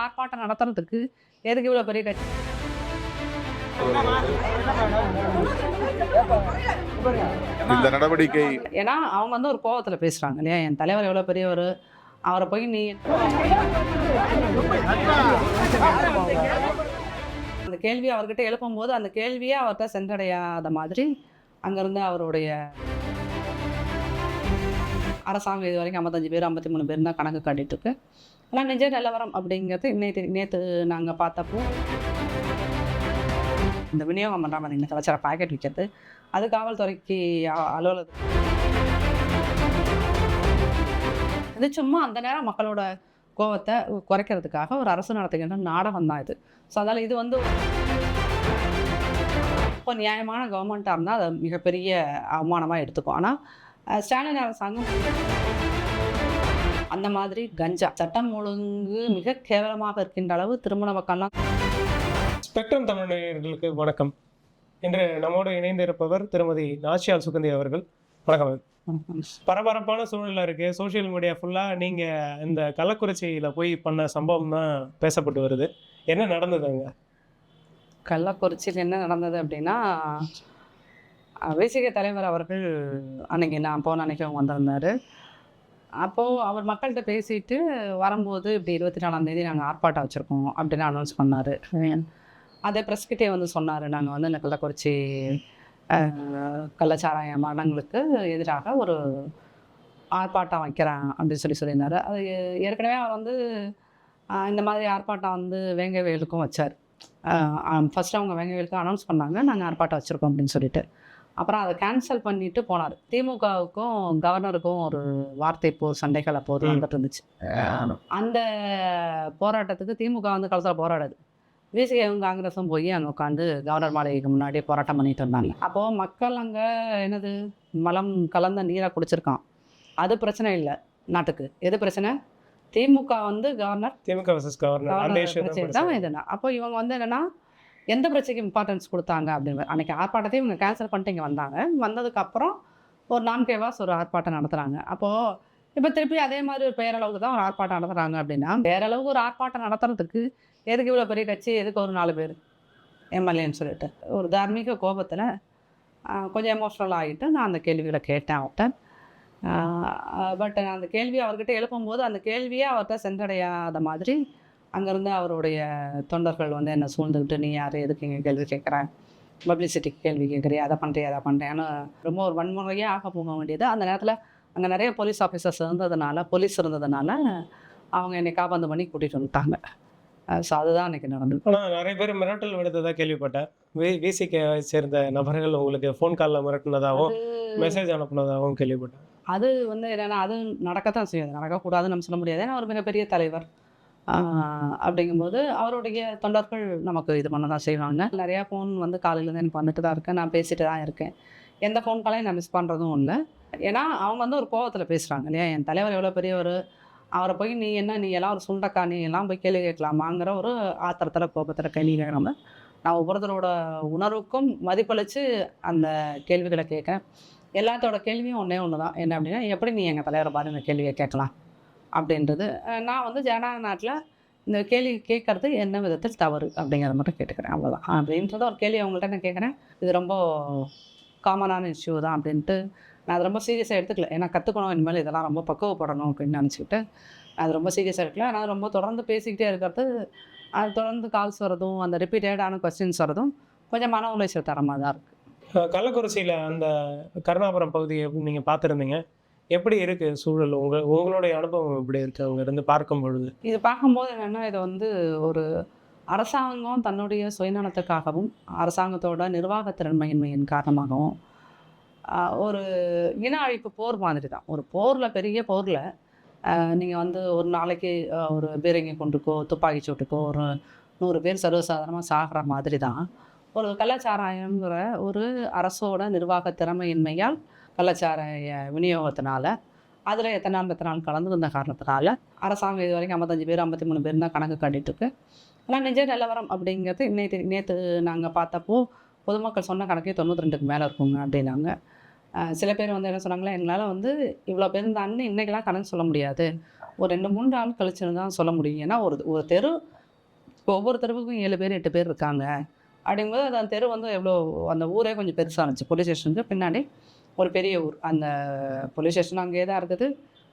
ஆர்ப்பாட்டம் நடத்துறதுக்கு எதுக்கு இவ்வளோ பெரிய கட்சி? இந்த நடவடிக்கை ஏன்னா அவங்க வந்து ஒரு கோவத்தில் பேசுகிறாங்க இல்லையா? என் தலைவர் எவ்வளோ பெரியவர் அவரை போய் நீ அந்த கேள்வி அவர்கிட்ட எழுப்பும்போது அந்த கேள்வியே அவர்கிட்ட சென்றடையாத மாதிரி அங்கேருந்து அவருடைய அரசாங்கம் இது வரைக்கும் ஐம்பத்தஞ்சு பேர் ஐம்பத்தி மூணு பேர் தான் கணக்கு காட்டிட்டு இருக்கு. ஆனால் நிஜ நிலவரம் அப்படிங்கிறது நேற்று நேற்று நாங்கள் பார்த்தப்போ இந்த விநியோகம் பண்ணுற மாதிரி கலச்சார கலாச்சார பாக்கெட் விற்கிறது அது காவல்துறைக்கு அ- அலுவலகம் இது சும்மா அந்த நேரம் மக்களோட கோவத்தை குறைக்கிறதுக்காக ஒரு அரசு நடத்துகின்ற நாடகம் தான் இது. ஸோ அதனால் இது வந்து இப்போ நியாயமான கவர்மெண்ட்டாக இருந்தால் அதை மிகப்பெரிய அவமானமாக எடுத்துக்கும். ஆனால் ஸ்டாலின் அரசாங்கம் அந்த மாதிரி கஞ்சா. சட்டம் ஒழுங்கு மிக கேவலமாக இருக்கின்ற அளவு திருமண பக்கம்லாம் ஸ்பெக்ட்ரம் தமிழர்களுக்கு வணக்கம். இன்று நம்மோடு இணைந்திருப்பவர் திருமதி நாச்சியால் சுகந்தி அவர்கள். வணக்கம் பரபரப்பான சூழ்நிலை இருக்கு. சோஷியல் மீடியா ஃபுல்லா நீங்க இந்த கள்ளக்குறிச்சியில போய் பண்ண சம்பவம் தான் பேசப்பட்டு வருது. என்ன நடந்தது அங்க? கள்ளக்குறிச்சியில் என்ன நடந்தது அப்படின்னா விசிக தலைவர் அவர்கள் அன்னைக்கு நான் போன அன்னைக்கு அவங்க வந்திருந்தார். அப்போது அவர் மக்கள்கிட்ட பேசிட்டு வரும்போது இப்படி இருபத்தி நாலாம் தேதி நாங்கள் ஆர்ப்பாட்டம் வச்சுருக்கோம் அப்படின்னு அனௌன்ஸ் பண்ணார். அதே ப்ரெஸ்கிட்டே வந்து சொன்னார். நாங்கள் வந்து இந்த கள்ளக்குறிச்சி கள்ளச்சாராய மரணங்களுக்கு எதிராக ஒரு ஆர்ப்பாட்டம் வைக்கிறேன் அப்படின்னு சொல்லி சொல்லியிருந்தாரு. அது ஏற்கனவே அவர் வந்து இந்த மாதிரி ஆர்ப்பாட்டம் வந்து வேங்கவேலுக்கும் வச்சார். ஃபஸ்ட்டு அவங்க வேங்கவேலுக்கு அனௌன்ஸ் பண்ணாங்க. நாங்கள் ஆர்ப்பாட்டம் வச்சுருக்கோம் அப்படின்னு சொல்லிட்டு. அப்புறம் அதை கேன்சல் பண்ணிட்டு போனார். திமுகவுக்கும் கவர்னருக்கும் ஒரு வார்த்தை போ சண்டைகள் அப்போது. வந்துட்டு இருந்துச்சு. அந்த போராட்டத்துக்கு திமுக வந்து கலத்தில் போராடாது. விசிகவும் காங்கிரஸும் போய் அங்கே உட்காந்து கவர்னர் மாளிகைக்கு முன்னாடி போராட்டம் பண்ணிட்டு இருந்தாங்க. அப்போது மக்கள் அங்கே என்னது மலம் கலந்த நீரை குடிச்சிருக்கான். அது பிரச்சனை இல்லை நாட்டுக்கு. எது பிரச்சனை? திமுக வந்து கவர்னர் திமுக கவர்னர் அப்போ இவங்க வந்து என்னன்னா எந்த பிரச்சனைக்கு இம்பார்ட்டன்ஸ் கொடுத்தாங்க அப்படின்னு. அன்னைக்கு ஆர்ப்பாட்டத்தையும் இவங்க கேன்சல் பண்ணிட்டு இங்கே வந்தாங்க. வந்ததுக்கப்புறம் ஒரு நான்கேவாஸ் ஒரு ஆர்ப்பாட்டம் நடத்துகிறாங்க அப்போது இப்போ திருப்பி அதே மாதிரி ஒரு பேரளவுக்கு தான் ஒரு ஆர்ப்பாட்டம் நடத்துகிறாங்க அப்படின்னா பேரளவுக்கு ஒரு ஆர்ப்பாட்டம் நடத்துறதுக்கு எதுக்கு இவ்வளோ பெரிய கட்சி? எதுக்கு ஒரு நாலு பேர்? எம்எல்ஏன்னு சொல்லிட்டு. ஒரு தார்மீக கோபத்தில் கொஞ்சம் எமோஷ்னல் ஆகிட்டு நான் அந்த கேள்விகளை கேட்டேன் அவர்கிட்ட. பட் நான் அந்த கேள்வியை அவர்கிட்ட எழுப்பும்போது அந்த கேள்வியே அவர்கிட்ட சென்றடையாத மாதிரி அங்கேருந்து அவருடைய தொண்டர்கள் வந்து என்னை சூழ்ந்துக்கிட்டு நீ யார்? எதுக்கு இங்கே கேள்வி கேட்குறேன் பப்ளிசிட்டிக்கு கேள்வி கேட்குறியா? அதை பண்ணுறியா அதை பண்ணுறேன்னு ரொம்ப ஒரு வன்முறையே ஆக போக வேண்டியது. அந்த நேரத்தில் அங்கே நிறைய போலீஸ் ஆஃபீஸர்ஸ் இருந்ததுனால போலீஸ் இருந்ததுனால அவங்க என்னை காபந்து பண்ணி கூட்டிகிட்டு வந்துட்டாங்க. ஸோ அதுதான் அன்றைக்கி நடந்தது. ஆனா நிறைய பேர் மிரட்டல் விடுத்ததா கேள்விப்பட்டேன். வி சேர்ந்த நபர்கள் உங்களுக்கு ஃபோன் காலில் மிரட்டினதாகவும் மெசேஜ் அனுப்புனதாகவும் கேள்விப்பட்டேன். அது வந்து என்னென்னா அது நடக்கத்தான் செய்யும். அது நடக்கக்கூடாதுன்னு நம்ம சொல்ல முடியாது. ஏன்னா அவர் மிகப்பெரிய தலைவர். அப்படிங்கும்போது அவருடைய தொண்டர்கள் நமக்கு இது பண்ண தான் செய்வாங்க. நிறையா ஃபோன் வந்து காலையிலேருந்து எனக்கு வந்துட்டு தான் இருக்கேன் நான் பேசிட்டு தான் இருக்கேன். எந்த ஃபோன் காலையும் நான் மிஸ் பண்ணுறதும் இல்லை. ஏன்னா அவங்க வந்து ஒரு கோவத்தில் பேசுகிறாங்க இல்லையா? என் தலைவர் எவ்வளோ பெரியவர்? அவரை போய் நீ என்ன நீ எல்லாம் ஒரு சுண்டக்கா? நீ எல்லாம் போய் கேள்வி கேட்கலாமாங்கிற ஒரு ஆத்திரத்தில் கோபத்தில் கேள்வி கேட்காம நான் ஒவ்வொருத்தரோட உணர்வுக்கும் மதிப்பளித்து அந்த கேள்விகளை கேட்குறேன். எல்லாத்தோட கேள்வியும் ஒன்றே ஒன்று தான் என்ன அப்படின்னா எப்படி நீ எங்கள் தலைவரை பாருங்க கேள்வியை கேட்கலாம். அப்படின்றது நான் வந்து ஜனநாட்டில் நாட்டில் இந்த கேள்வி கேட்குறது என்ன விதத்தில் தவறு அப்படிங்கிறத மட்டும் கேட்டுக்கிறேன். அவ்வளோதான் அப்படின்றத ஒரு கேள்வி அவங்கள்ட்ட நான் கேட்குறேன். இது ரொம்ப காமனான இஷ்யூ தான் அப்படின்ட்டு நான் அதை ரொம்ப சீரியஸாக எடுத்துக்கல. ஏன்னா கற்றுக்கணும் இனிமேல் இதெல்லாம் ரொம்ப பக்குவப்படணும் அப்படின்னு நினச்சிக்கிட்டு அது ரொம்ப சீரியஸாக எடுக்கல. ஆனால் ரொம்ப தொடர்ந்து பேசிக்கிட்டே இருக்கிறது அது தொடர்ந்து கால்ஸ் வரதும் அந்த ரிப்பீட்டடான கொஸ்டின்ஸ் வரதும் கொஞ்சம் மன உளைச்சல் தரமாக தான் இருக்குது கள்ளக்குறிச்சியில் அந்த கருணாபுரம் பகுதியை நீங்கள் பார்த்துருந்தீங்க. எப்படி இருக்கு சூழல்? உங்க உங்களுடைய அனுபவம் எப்படி இருக்கு? அவங்க இருந்து பார்க்கும் பொழுது? இது பார்க்கும்போது என்னென்னா இது வந்து ஒரு அரசாங்கம் தன்னுடைய சுயநலத்துக்காகவும் அரசாங்கத்தோட நிர்வாகத்திறன்மையின்மையின் காரணமாகவும் ஒரு இன அழிப்பு போர் மாதிரி தான் ஒரு போரில் பெரிய போரில் நீங்கள் வந்து ஒரு நாளைக்கு ஒரு பீரங்கி கொண்டுக்கோ துப்பாக்கி சூட்டுக்கோ ஒரு நூறு பேர் சர்வசாதாரணமாக சாகிற மாதிரி தான் ஒரு கலாச்சாராயங்கிற ஒரு அரசோட நிர்வாக திறமையின்மையால் கலாச்சார விநியோகத்தினால அதில் எத்தனை நாள் எத்தனை நாள் கலந்து காரணத்தினால அரசாங்கம் இது வரைக்கும் ஐம்பத்தஞ்சு பேர் ஐம்பத்தி மூணு பேர் தான் கணக்கு காட்டிட்டுருக்கு. ஆனால் நிஜ நிலவரம் அப்படிங்கிறது நேற்று நேற்று நாங்கள் பார்த்தப்போ பொதுமக்கள் சொன்ன கணக்கே தொண்ணூற்றி ரெண்டுக்கு மேலே இருக்குங்க அப்படின்னாங்க. சில பேர் வந்து என்ன சொன்னாங்களே எங்களால் வந்து இவ்வளோ பேர் இருந்தான்னு இன்றைக்கெலாம் கணக்கு சொல்ல முடியாது. ஒரு ரெண்டு மூணு நாள் கழிச்சுன்னு தான் சொல்ல முடியும். ஏன்னா ஒரு ஒரு தெரு ஒவ்வொரு தெருவுக்கும் ஏழு பேர் எட்டு பேர் இருக்காங்க. அப்படிங்கும்போது அந்த தெரு வந்து எவ்வளோ அந்த ஊரே கொஞ்சம் பெருசாக இருந்துச்சு. போலீஸ் ஸ்டேஷனுக்கு பின்னாடி ஒரு பெரிய ஊர். அந்த போலீஸ் ஸ்டேஷன் அங்கேயே தான் இருக்குது.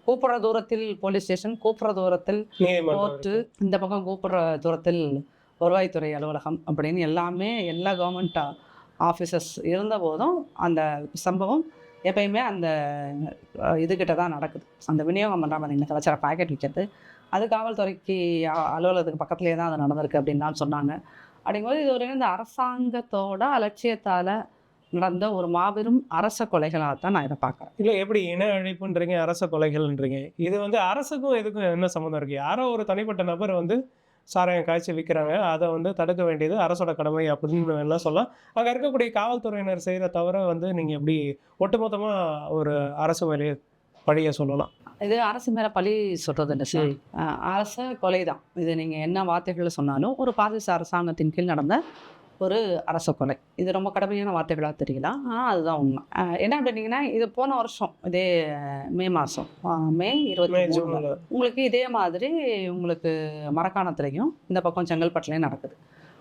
கூப்பிட்ற தூரத்தில் போலீஸ் ஸ்டேஷன் கூப்பிட்ற தூரத்தில் கோர்ட்டு இந்த பக்கம் கூப்பிட்ற தூரத்தில் வருவாய்த்துறை அலுவலகம் அப்படின்னு எல்லாமே எல்லா கவர்மெண்ட் ஆஃபீஸர்ஸ் இருந்த போதும் அந்த சம்பவம் எப்பயுமே அந்த இதுகிட்ட தான் நடக்குது. அந்த விநியோகம் பண்ணுற மாதிரி இந்த கலாச்சார பாக்கெட் விற்கிறது அது காவல்துறைக்கு அலுவலகத்துக்கு பக்கத்துலேயே தான் அது நடந்திருக்கு அப்படின்னு தான் சொன்னாங்க. அப்படிங்கும்போது இது ஒரு இந்த அரசாங்கத்தோட அலட்சியத்தால் நடந்த ஒரு மாபெரும் அரச கொலைகளாக தான் நான் இதை பார்க்குறேன். இல்லை எப்படி இன அழிப்புன்றீங்க அரச கொலைகள்ன்றீங்க? இது வந்து அரசுக்கும் இதுக்கும் என்ன சம்மந்தம் இருக்குது யாரோ ஒரு தனிப்பட்ட நபர் வந்து சாராயம் காய்ச்சி விற்கிறாங்க அதை வந்து தடுக்க வேண்டியது அரசோட கடமை அப்படின்னு எல்லாம் சொல்லலாம். அங்கே இருக்கக்கூடிய காவல்துறையினர் செய்கிற தவிர வந்து நீங்கள் எப்படி ஒட்டுமொத்தமாக ஒரு அரசு மேலேயே பழிய சொல்லலாம்? இது அரசு மேலே பழி சொல்கிறது இல்லை சார்? அரச கொலை தான். இது நீங்கள் என்ன வார்த்தைகள் சொன்னாலும் ஒரு பாரிசு அரசாங்கத்தின் கீழ் நடந்த ஒரு அரச கொலை. இது ரொம்ப கடுமையான வார்த்தைகளாக தெரியல. ஆனால் அதுதான் உண்மை. என்ன அப்படின்னீங்கன்னா இது போன வருஷம் இதே மே மாதம் மே இருபத்தி உங்களுக்கு இதே மாதிரி உங்களுக்கு மரக்காணத்துலேயும் இந்த பக்கம் செங்கல்பட்டுலேயும் நடக்குது.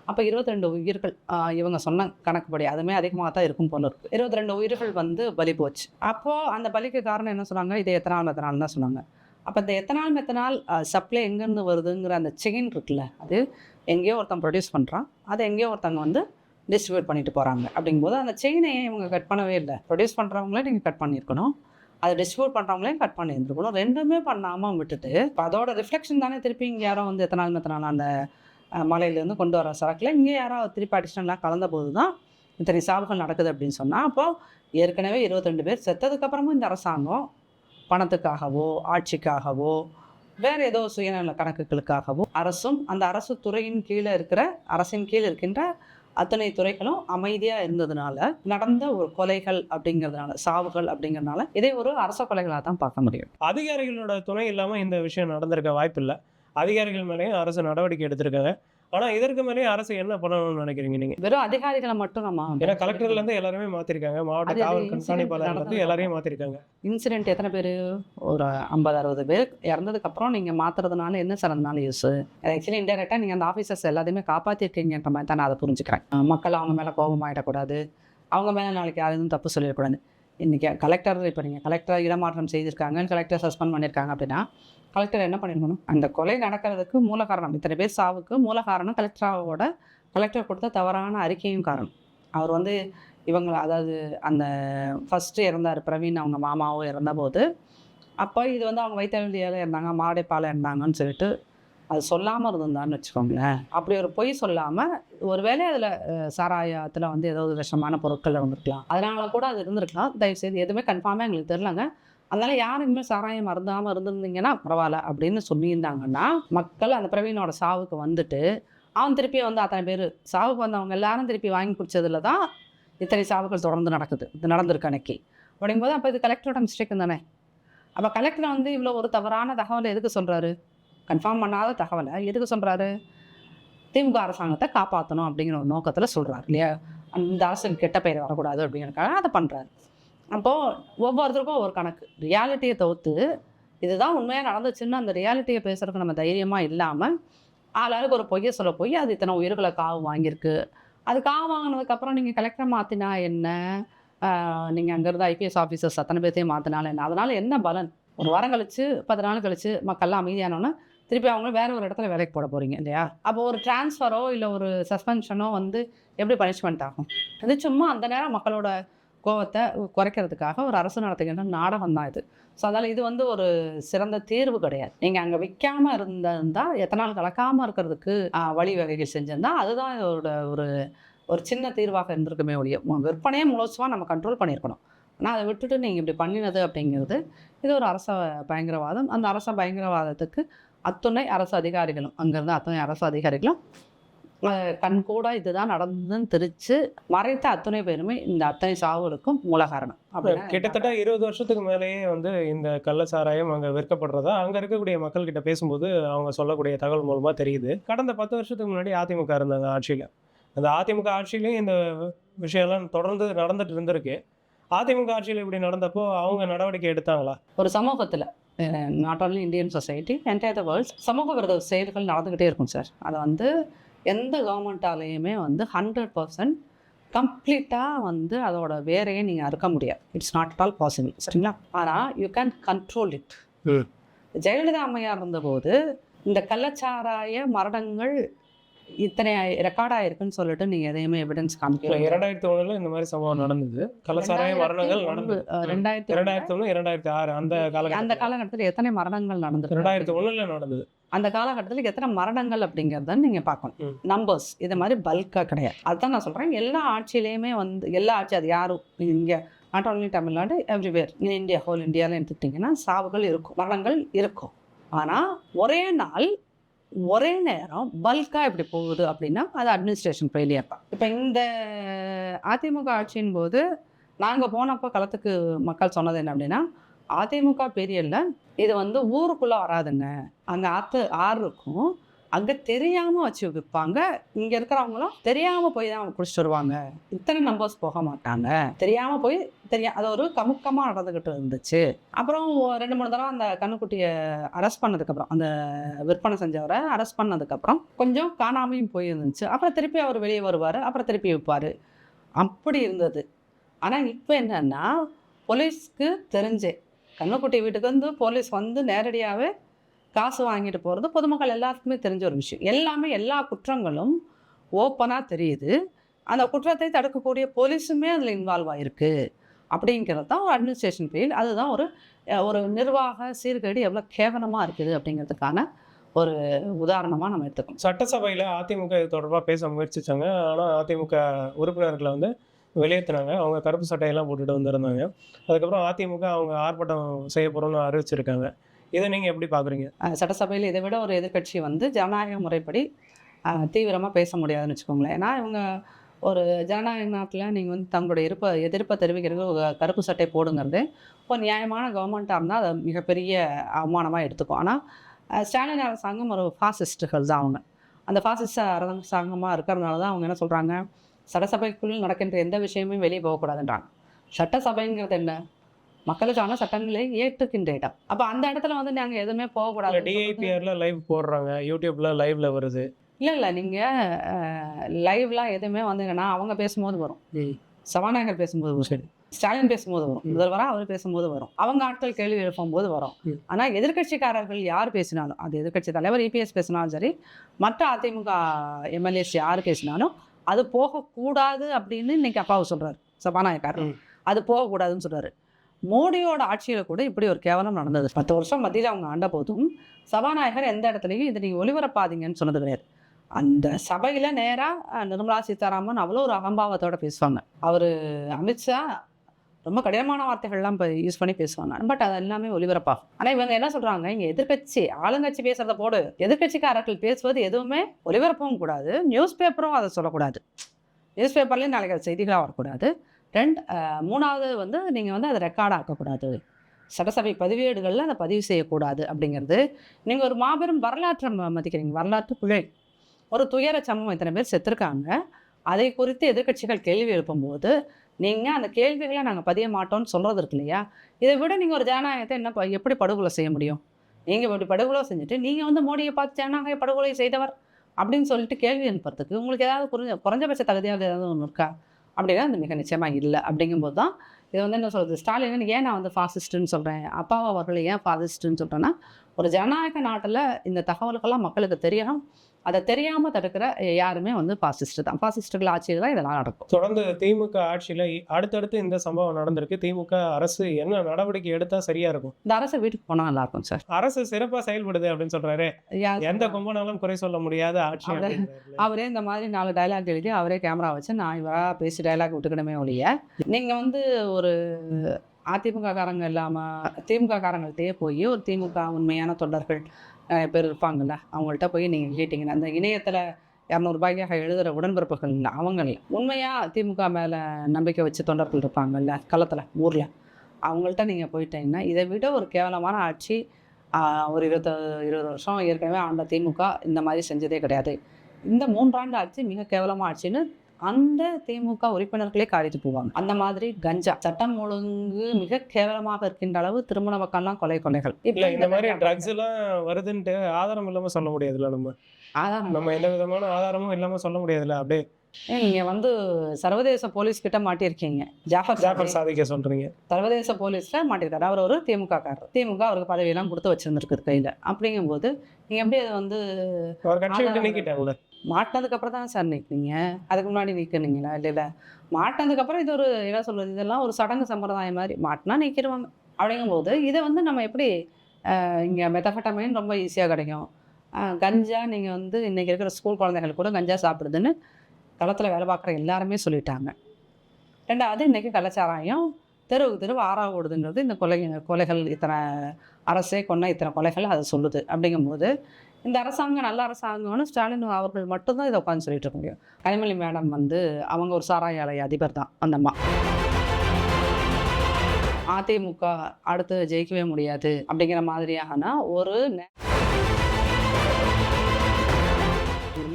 அப்போ இருபத்தி ரெண்டு உயிர்கள் இவங்க சொன்ன கணக்குப்படி அதுவுமே அதிகமாக தான் இருக்கும் போல இருக்கு. இருபத்தி ரெண்டு உயிர்கள் வந்து பலி போச்சு. அப்போது அந்த பலிக்கு காரணம் என்ன சொன்னாங்க? இது எத்தனால் மெத்தனால் தான் சொன்னாங்க. அப்போ இந்த எத்தனால் மெத்தனால் சப்ளை எங்கேருந்து வருதுங்கிற அந்த செயின் இருக்குல்ல அது எங்கேயோ ஒருத்தன் ப்ரொடியூஸ் பண்ணுறான் அதை எங்கேயோ ஒருத்தவங்க வந்து டிஸ்ட்ரிபியூட் பண்ணிட்டு போகிறாங்க அப்படிங்கும்போது அந்த செயினை இவங்க கட் பண்ணவே இல்லை? ப்ரொடியூஸ் பண்ணுறவங்களே நீங்கள் கட் பண்ணியிருக்கணும். அதை டிஸ்ட்ரிபியூட் பண்ணுறவங்களையும் கட் பண்ணியிருந்துருக்கணும். ரெண்டுமே பண்ணாமல் விட்டுட்டு அதோட ரிஃப்ளெக்ஷன் தானே திருப்பி இங்கே யாரோ வந்து எத்தனால் மெத்தனால் அந்த மலையிலேருந்து கொண்டு வர சரக்கில். இங்கே யாரோ திருப்பி அடிஷ்னலாக கலந்த போது தான் இத்தனை சாவுகள் நடக்குது அப்படின்னு சொன்னால் அப்போது ஏற்கனவே இருபத்தெண்டு பேர் செத்ததுக்கப்புறமும் இந்த அரசாங்கம் பணத்துக்காகவோ ஆட்சிக்காகவோ வேறு ஏதோ சுயநல கணக்குகளுக்காகவோ அரசும் அந்த அரசு துறையின் கீழே இருக்கிற அரசின் கீழே இருக்கின்ற அத்தனை துறைகளும் அமைதியாக இருந்ததுனால நடந்த ஒரு கொலைகள் அப்படிங்கிறதுனால சாவுகள் அப்படிங்கிறதுனால இதை ஒரு அரச கொலைகளாக தான் பார்க்க முடியும். அதிகாரிகளோட துணை இல்லாமல் இந்த விஷயம் நடந்திருக்க வாய்ப்பில்லை. அதிகாரிகள் மேலேயும் அரசு நடவடிக்கை எடுத்திருக்காங்க. ஆனால் இதற்கு மேலேயும் அரசு என்ன பண்ணணும்னு நினைக்கிறீங்க நீங்கள் வெறும் அதிகாரிகளை மட்டும் நம்ம ஏன்னா கலெக்டர்ல இருந்து எல்லாருமே மாத்திருக்காங்க. மாவட்ட காவல் கண்காணிப்பாளர் வந்து எல்லாரையும் மாத்திருக்காங்க. இன்சிடென்ட் எத்தனை பேர்? ஒரு ஐம்பது அறுபது பேர் இறந்ததுக்கப்புறம் நீங்கள் மாற்றுறதுனால என்ன சிறந்தனால யூஸ் ஆக்சுவலி இன்டெரக்டாக நீங்கள் அந்த ஆஃபீஸர்ஸ் எல்லாத்தையுமே காப்பாற்றிருக்கீங்கன்ற மாதிரி தான் நான் அதை புரிஞ்சுக்கிறேன். மக்கள் அவங்க மேலே கோபமாயிடக்கூடாது. அவங்க மேலே நாளைக்கு யாரும் தப்பு சொல்லிடக்கூடாது. இன்றைக்கி கலெக்டர் இப்போ நீங்கள் கலெக்டர் இடமாற்றம் செய்திருக்காங்க கலெக்டர் சஸ்பெண்ட் பண்ணியிருக்காங்க அப்படின்னா கலெக்டர் என்ன பண்ணிருக்கணும்? அந்த கொலை நடக்கிறதுக்கு மூல காரணம் இத்தனை பேர் சாவுக்கு மூல காரணம் கலெக்டராவோட கலெக்டர் கொடுத்த தவறான அறிக்கையும் காரணம். அவர் வந்து இவங்க அதாவது அந்த ஃபஸ்ட்டு இறந்தார் பிரவீன் அவங்க மாமாவும் இறந்தபோது அப்போ இது வந்து அவங்க வயிற்றுவலியால் இருந்தாங்க மாடைப்பால் இருந்தாங்கன்னு சொல்லிட்டு அது சொல்லாமல் இருந்திருந்தான்னு வச்சுக்கோங்களேன். அப்படி ஒரு பொய் சொல்லாமல் ஒருவேளை அதில் சாராயத்தில் வந்து ஏதாவது விஷமான பொருட்கள் இருந்திருக்கலாம். அதனால கூட அது இருந்திருக்கலாம். தயவுசெய்து எதுவுமே கன்ஃபார்மாக எங்களுக்கு தெரிலங்க அதனால யாருக்குமே சாராயம் மருந்தாமல் இருந்திருந்தீங்கன்னா பரவாயில்ல அப்படின்னு சொல்லியிருந்தாங்கன்னா மக்கள் அந்த பிரவீனோட சாவுக்கு வந்துட்டு அவன் திருப்பி வந்து அத்தனை பேர் சாவுக்கு வந்தவங்க எல்லாரும் திருப்பி வாங்கி குடிச்சதுல தான் இத்தனை சாவுகள் தொடர்ந்து நடக்குது. இது நடந்திருக்கு அன்னைக்கு. அப்படிங்கும்போது அப்போ இது கலெக்டரோட மிஸ்டேக் தானே? அப்போ கலெக்டர் வந்து இவ்வளோ ஒரு தவறான தகவலை எதுக்கு சொல்கிறாரு கன்ஃபார்ம் பண்ணாத தகவலை எதுக்கு சொல்கிறாரு திமுக அரசாங்கத்தை காப்பாற்றணும் அப்படிங்கிற ஒரு நோக்கத்தில் சொல்கிறாரு இல்லையா? அந்த அரசுக்கு கெட்ட பெயர் வரக்கூடாது அப்படிங்கிறக்காக அதை பண்ணுறாரு அப்போது ஒவ்வொருத்தருக்கும் ஒரு கணக்கு. ரியாலிட்டியை தவிர்த்து இதுதான் உண்மையாக நடந்துச்சுன்னு அந்த ரியாலிட்டியை பேசுகிறதுக்கு நம்ம தைரியமாக இல்லாமல் ஆளாளுக்கு ஒரு பொய்யை சொல்ல போய் அது இத்தனை உயிர்களை காவு வாங்கியிருக்கு. அது காவு வாங்கினதுக்கப்புறம் நீங்கள் கலெக்டரை மாற்றினா என்ன? நீங்கள் அங்கேருந்து ஐபிஎஸ் ஆஃபீஸர்ஸ் அத்தனை பேர்த்தையும் மாற்றினாலும் என்ன? அதனால் என்ன பலன்? ஒரு வாரம் கழித்து பத்து நாள் கழித்து மக்கள்லாம் அமைதியானோன்னா திருப்பி அவங்க வேற ஒரு இடத்துல வேலைக்கு போட போகிறீங்க இல்லையா? அப்போ ஒரு டிரான்ஸ்ஃபரோ இல்லை ஒரு சஸ்பென்ஷனோ வந்து எப்படி பனிஷ்மெண்ட் ஆகும்? இது சும்மா அந்த நேரம் மக்களோட கோவத்தை குறைக்கிறதுக்காக ஒரு அரசு நடத்துகின்ற நாடகம் தான் இது. ஸோ அதனால் இது வந்து ஒரு சிறந்த தீர்வு கிடையாது. நீங்கள் அங்கே விற்காமல் இருந்திருந்தா எத்தனால் கலக்காமல் இருக்கிறதுக்கு வழி வழிவகைகள் செஞ்சிருந்தா அதுதான் இதோட ஒரு ஒரு சின்ன தீர்வாக இருந்திருக்குமே ஒழிய விற்பனையே முழுசுவாக நம்ம கண்ட்ரோல் பண்ணியிருக்கணும். ஆனால் அதை விட்டுட்டு நீங்கள் இப்படி பண்ணினது அப்படிங்கிறது இது ஒரு அரச பயங்கரவாதம். அந்த அரச பயங்கரவாதத்துக்கு அத்துணை அரசு அதிகாரிகளும் அங்கேருந்து அத்துணை அரசு அதிகாரிகளும் கண்கூட இதுதான் நடந்ததுன்னு தெரிச்சு மறைத்த அத்துணை பேருமே இந்த அத்தனை சாவுகளுக்கும் மூல காரணம். கிட்டத்தட்ட இருபது வருஷத்துக்கு மேலேயே வந்து இந்த கள்ள சாராயம் அங்கே விற்கப்படுறதா அங்கே இருக்கக்கூடிய மக்கள் கிட்ட பேசும்போது அவங்க சொல்லக்கூடிய தகவல் மூலமாக தெரியுது. கடந்த பத்து வருஷத்துக்கு முன்னாடி அதிமுக இருந்தாங்க ஆட்சியில். அந்த அதிமுக ஆட்சியிலையும் இந்த விஷயம்லாம் தொடர்ந்து நடந்துட்டு இருந்திருக்கு. அதிமுக ஆட்சியில் இப்படி நடந்தப்போ அவங்க நடவடிக்கை எடுத்தாங்களா? ஒரு சமூகத்தில் not only Indian society entire the world சமூக விரோத செயல்கள் நடந்துக்கிட்டே இருக்கும் சார் அதை வந்து எந்த கவர்மெண்ட்டாலேயுமே வந்து ஹண்ட்ரட் பர்சன்ட் கம்ப்ளீட்டாக வந்து அதோட வேரையே நீங்கள் அறுக்க முடியாது. It's not at all possible சரிங்களா? ஆனால் you can control it. Jayalalithaa அம்மையார் இருந்தபோது இந்த கள்ளச்சாராய மரணங்கள் இத்தனை ரெக்கார்ட் ஆயிருக்குன்னு சொல்லிட்டு நீங்கள் எதையுமே எவிடன்ஸ் காமிக்கல. இரண்டாயிரத்தி ஒண்ணுல இந்த மாதிரி சம்பவம் நடந்தது. கள்ளச்சாராய மரணங்கள் நடந்தது. ரெண்டாயிரத்தி இரண்டாயிரத்தி ஒண்ணு. இரண்டாயிரத்தி ஆறு அந்த அந்த காலகட்டத்தில். எத்தனை மரணங்கள் நடந்திருக்கு? இரண்டாயிரத்தி ஒண்ணுல நடந்தது. அந்த காலகட்டத்தில் எத்தனை மரணங்கள் அப்படிங்கிறத நீங்கள் பார்க்கணும். நம்பர்ஸ் இது மாதிரி பல்காக கிடையாது. அதுதான் நான் சொல்கிறேன் எல்லா ஆட்சியிலையுமே வந்து எல்லா ஆட்சி அது யாரும் இங்கே not only Tamil Nadu everywhere India whole இந்தியாவில் எடுத்துக்கிட்டிங்கன்னா சாவுகள் இருக்கும் மரணங்கள் இருக்கும். ஆனால் ஒரே நாள் ஒரே நேரம் பல்காக இப்படி போகுது அப்படின்னா அது அட்மினிஸ்ட்ரேஷன் ஃபெயிலியர் தான். இப்போ இந்த அதிமுக ஆட்சியின் போது நாங்கள் போனப்போ களத்துக்கு மக்கள் சொன்னது என்ன அப்படின்னா அதிமுக பீரியடில் இது வந்து ஊருக்குள்ளே வராதுங்க. அங்கே ஆற்று ஆறு இருக்கும். அங்கே தெரியாமல் வச்சு விற்பாங்க இங்கே இருக்கிறவங்களும் தெரியாமல் போய் தான் குடிச்சிட்டு வருவாங்க. இத்தனை நம்பர்ஸ் போக மாட்டாங்க. தெரியாமல் போய் தெரியா அது ஒரு கமுக்கமாக நடந்துக்கிட்டு இருந்துச்சு. அப்புறம் ரெண்டு மூணு தடவை அந்த கண்ணுக்குட்டியை அரெஸ்ட் பண்ணதுக்கப்புறம் அந்த விற்பனை செஞ்சவரை அரெஸ்ட் பண்ணதுக்கப்புறம் கொஞ்சம் காணாமையும் போயிருந்துச்சு. அப்புறம் திருப்பி அவர் வெளியே வருவார் அப்புறம் திருப்பி விற்பார். அப்படி இருந்தது. ஆனால் இப்போ என்னென்னா போலீஸ்க்கு தெரிஞ்சே கண்ணுக்குட்டி வீட்டுக்கு வந்து போலீஸ் வந்து நேரடியாகவே காசு வாங்கிட்டு போகிறது பொதுமக்கள் எல்லாருக்குமே தெரிஞ்ச ஒரு விஷயம். எல்லாமே எல்லா குற்றங்களும் ஓப்பனாக தெரியுது. அந்த குற்றத்தை தடுக்கக்கூடிய போலீஸுமே அதில் இன்வால்வ் ஆகிருக்கு அப்படிங்கிறது தான் ஒரு அட்மினிஸ்ட்ரேஷன் ஃபீல் அதுதான் ஒரு ஒரு நிர்வாக சீர்கேடு எவ்வளோ கேவலமாக இருக்குது அப்படிங்கிறதுக்கான ஒரு உதாரணமாக நம்ம எடுத்துக்கணும். சட்டசபையில் அதிமுக இது தொடர்பாக பேச முயற்சித்தாங்க ஆனால் அதிமுக உறுப்பினர்களை வந்து வெளியேற்றினாங்க. அவங்க கருப்பு சட்டையெல்லாம் போட்டுட்டு வந்திருந்தாங்க. அதுக்கப்புறம் அதிமுக அவங்க ஆர்ப்பாட்டம் செய்ய போகிறோம்னு அறிவிச்சிருக்காங்க. இதை நீங்கள் எப்படி பார்க்குறீங்க சட்டசபையில் இதை விட ஒரு எதிர்க்கட்சி வந்து ஜனநாயக முறைப்படி தீவிரமாக பேச முடியாதுன்னு வச்சுக்கோங்களேன். ஏன்னா இவங்க ஒரு ஜனநாயக நாட்டில் நீங்கள் வந்து தங்களுடைய இருப்பை எதிர்ப்பை தெரிவிக்கிறது ஒரு கருப்பு சட்டை போடுங்கிறது ஒரு நியாயமான கவர்மெண்ட்டாக இருந்தால் அதை மிகப்பெரிய அவமானமாக எடுத்துக்கும். ஆனால் ஸ்டாலின் அரசாங்கம் ஒரு ஃபாசிஸ்ட்டுகள் தான் அவங்க. அந்த ஃபாசிஸ்ட் அரசாங்கமாக இருக்கிறதுனால தான் அவங்க என்ன சொல்கிறாங்க சட்டசபைக்குள் நடக்கின்ற எந்த விஷயமும் வெளியே போகக்கூடாதுன்றாங்க. சட்டசபைங்கிறது என்ன? மக்களுக்கான சட்டங்களை ஏற்றுக்கின்ற இடம். அப்போ அந்த இடத்துல வந்து நாங்கள் எதுவுமே போகக்கூடாது டிஐபிஆர்ல லைவ் போடுறாங்க. யூடியூப்ல லைவ்ல வருது. இல்லை இல்லை நீங்கள் லைவ்லாம் எதுவுமே வந்து என்னன்னா அவங்க பேசும்போது வரும். சபாநாயகர் பேசும்போது சரி. ஸ்டாலின் பேசும்போது வரும். முதல்வராக அவர் பேசும்போது வரும். அவங்க ஆட்கள் கேள்வி எழுப்பும்போது வரும். ஆனால் எதிர்க்கட்சிக்காரர்கள் யார் பேசினாலும் அது எதிர்க்கட்சி தலைவர் இபிஎஸ் பேசினாலும் சரி மற்ற அதிமுக எம்எல்ஏஸ் யார் பேசினாலும் அது போகக்கூடாது அப்படின்னு இன்னைக்கு அப்பாவு சொல்றாரு. சபாநாயகர். அது போகக்கூடாதுன்னு சொல்றாரு. மோடியோட ஆட்சியில் கூட இப்படி ஒரு கேவலம் நடந்தது. பத்து வருஷம் மத்தியில் அவங்க ஆண்ட போதும். சபாநாயகர் எந்த இடத்துலையும் இதை நீங்கள் ஒளிபரப்பாதீங்கன்னு சொன்னது கிடையாது. அந்த சபையில் நேராக நிர்மலா சீதாராமன் அவ்வளோ ஒரு அகம்பாவத்தோடு பேசுவாங்க. அவர் அமித்ஷா ரொம்ப கடினமான வார்த்தைகள்லாம் இப்போ யூஸ் பண்ணி பேசுவாங்க. பட் அது எல்லாமே ஒளிபரப்பாகும் ஆனால் இவங்க என்ன சொல்கிறாங்க இங்கே எதிர்க்கட்சி ஆளுங்கட்சி பேசுகிறத போடு. எதிர்கட்சிக்காரர்கள் பேசுவது எதுவுமே ஒளிபரப்பவும் கூடாது. நியூஸ் பேப்பரும் அதை சொல்லக்கூடாது. நியூஸ் பேப்பர்லேயும் நாளைக்கு அது செய்திகளாக வரக்கூடாது. ரெண்டு மூணாவது வந்து நீங்கள் வந்து அதை ரெக்கார்ட் ஆக்கக்கூடாது. சட்டசபை பதிவேடுகளில் அதை பதிவு செய்யக்கூடாது அப்படிங்கிறது. நீங்கள் ஒரு மாபெரும் வரலாற்றை மதிக்கிறீங்க. வரலாற்று பிழை ஒரு துயர சம்பவம் இத்தனை பேர் செத்துருக்காங்க. அதை குறித்து எதிர்க்கட்சிகள் கேள்வி எழுப்பும்போது நீங்கள் அந்த கேள்விகளை நாங்கள் பதிய மாட்டோம்னு சொல்கிறது இருக்கு இல்லையா? இதை விட நீங்கள் ஒரு ஜனநாயகத்தை என்ன ப- எப்படி படுகொலை செய்ய முடியும்? நீங்கள் இப்படி படுகொலை செஞ்சுட்டு நீங்கள் வந்து மோடியை பார்த்து ஜனநாயக படுகொலை செய்தவர் அப்படின்னு சொல்லிட்டு கேள்வி அனுப்புறதுக்கு உங்களுக்கு ஏதாவது குறைஞ்ச குறைஞ்சபட்ச தகுதியாக ஏதாவது ஒன்று இருக்கா? அப்படின்னா அது மிக நிச்சயமாக இல்லை. அப்படிங்கும்போது தான் இது வந்து என்ன சொல்கிறது ஸ்டாலின் ஏன் நான் வந்து ஃபாசிஸ்ட்டுன்னு சொல்கிறேன் அப்பாவை அவர்களை ஏன் ஃபாசிஸ்ட்டுன்னு சொல்கிறேன்னா ஒரு ஜனநாயக நாட்டில் இந்த தகவல்கள்லாம் மக்களுக்கு தெரியணும் அதை தெரியாமல் தடுக்கிற யாருமே வந்து ஃபாசிஸ்ட் தான். ஃபாசிஸ்டுகள் ஆட்சியில் தான் இதெல்லாம் நடக்கும். தொடர்ந்து திமுக ஆட்சியில அடுத்தடுத்து இந்த சம்பவம் நடந்திருக்கு. திமுக அரசு என்ன நடவடிக்கை எடுத்தா சரியா இருக்கும்? இந்த அரசு வீட்டுக்கு போனால் நல்லாயிருக்கும் சார். அரசு சிறப்பா செயல்படுது அப்படின்னு சொல்றாரு. யார் எந்த கும்பனாலும் குறை சொல்ல முடியாத ஆட்சி. அவரே இந்த மாதிரி நாலு டைலாக் எழுதி அவரே கேமரா வச்சு நான் இவராக பேசி டைலாக் விட்டுக்கணுமே ஒழிய நீங்கள் வந்து ஒரு அதிமுக காரங்க இல்லாமல் திமுக காரங்கள்ட்டே போய் ஒரு திமுக உண்மையான தொண்டர்கள் நிறைய பேர் இருப்பாங்கல்ல அவங்கள்ட்ட போய் நீங்கள் கேட்டிங்கன்னா அந்த இணையத்தில் இரநூறுபாய்க்காக எழுதுகிற உடன்பிறப்புகள் இல்லை உண்மையாக திமுக மேலே நம்பிக்கை வச்சு தொண்டர்கள் இருப்பாங்கல்ல களத்தில் ஊரில் அவங்கள்ட்ட நீங்கள் போயிட்டீங்கன்னா இதை விட ஒரு கேவலமான ஆட்சி ஒரு இருபது இருபது வருஷம் ஏற்கனவே ஆண்ட திமுக இந்த மாதிரி செஞ்சதே கிடையாது. இந்த மூன்றாண்டு ஆட்சி மிக கேவலமாக ஆட்சின்னு அந்த திமுக உறுப்பினர்களே காரிட்டு போவாங்க. அந்த மாதிரி கஞ்சா சட்டம் ஒழுங்கு மிக கேவலமாக இருக்கின்ற அளவு திருமண பக்கம்லாம் கொலை கொலைகள். இப்ப இல்ல இந்த மாதிரி ட்ரக்ஸ் எல்லாம் வருதுன்ட்டு ஆதாரம் இல்லாம சொல்ல முடியாதுல்ல நம்ம. அதான் நம்ம எந்த விதமான ஆதாரமும் இல்லாம சொல்ல முடியாதுல்ல அப்படியே. நீங்க வந்து சர்வதேச போலீஸ் கிட்ட மாட்டியிருக்கீங்க. ஜாஃபர் ஜாஃபர் சாதிக் சாதிக்க சொல்றீங்க. சர்வதேச போலீஸ்ல மாட்டிருக்காரு அவர் ஒரு திமுக காரர். திமுக அவருக்கு பதவியெல்லாம் கொடுத்து வச்சிருந்துருக்குது கையில. அப்படிங்கும்போது நீங்க எப்படி அதை வந்து மாட்டினதுக்கப்புறம் தானே தான் சார் நிற்கிறீங்க அதுக்கு முன்னாடி நிற்கிறீங்களா இல்லை இல்லை. இது ஒரு என்ன சொல்கிறது இதெல்லாம் ஒரு சடங்கு சம்பிரதாயம் மாதிரி. மாட்டினா நிற்கிறவங்க அப்படிங்கும்போது இதை வந்து நம்ம எப்படி இங்கே இங்க மெத்தஃபட்டமைன் ரொம்ப ஈஸியாக கிடைக்கும். கஞ்சா நீங்கள் வந்து இன்றைக்கி இருக்கிற ஸ்கூல் குழந்தைகள் கூட கஞ்சா சாப்பிடுதுன்னு களத்தில் வேலை பார்க்குற எல்லாருமே சொல்லிட்டாங்க. ரெண்டாவது இன்றைக்கி கலாச்சாராயம் தெருவுக்கு தெருவு ஆறா ஓடுதுங்கிறது இந்த கொலை கொலைகள் இத்தனை அரசே கொன்ன இத்தனை கொலைகள் அதை சொல்லுது. அப்படிங்கும்போது இந்த அரசாங்கம் நல்ல அரசாங்கம்னு ஸ்டாலின் அவர்கள் மட்டும்தான் இதை உட்காந்து சொல்லிட்டு இருக்க முடியும். கனிமொழி மேடம் வந்து அவங்க ஒரு சாராய ஆலை அதிபர் தான் அந்த அம்மா. அதிமுக அடுத்து ஜெயிக்கவே முடியாது அப்படிங்கிற மாதிரியாகனா ஒரு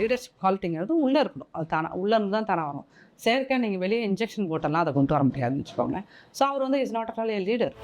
லீடர்ஷிப் குவாலிட்டிங்கிறது உள்ளே இருக்கணும். அது தானே உள்ளே இருந்து தான் தானே வரும். செயற்கை நீங்கள் வெளியே இன்ஜெக்ஷன் போட்டெல்லாம் அதை கொண்டு வர முடியாதுன்னு வச்சுக்கோங்க ஸோ அவர் வந்து is not at all a leader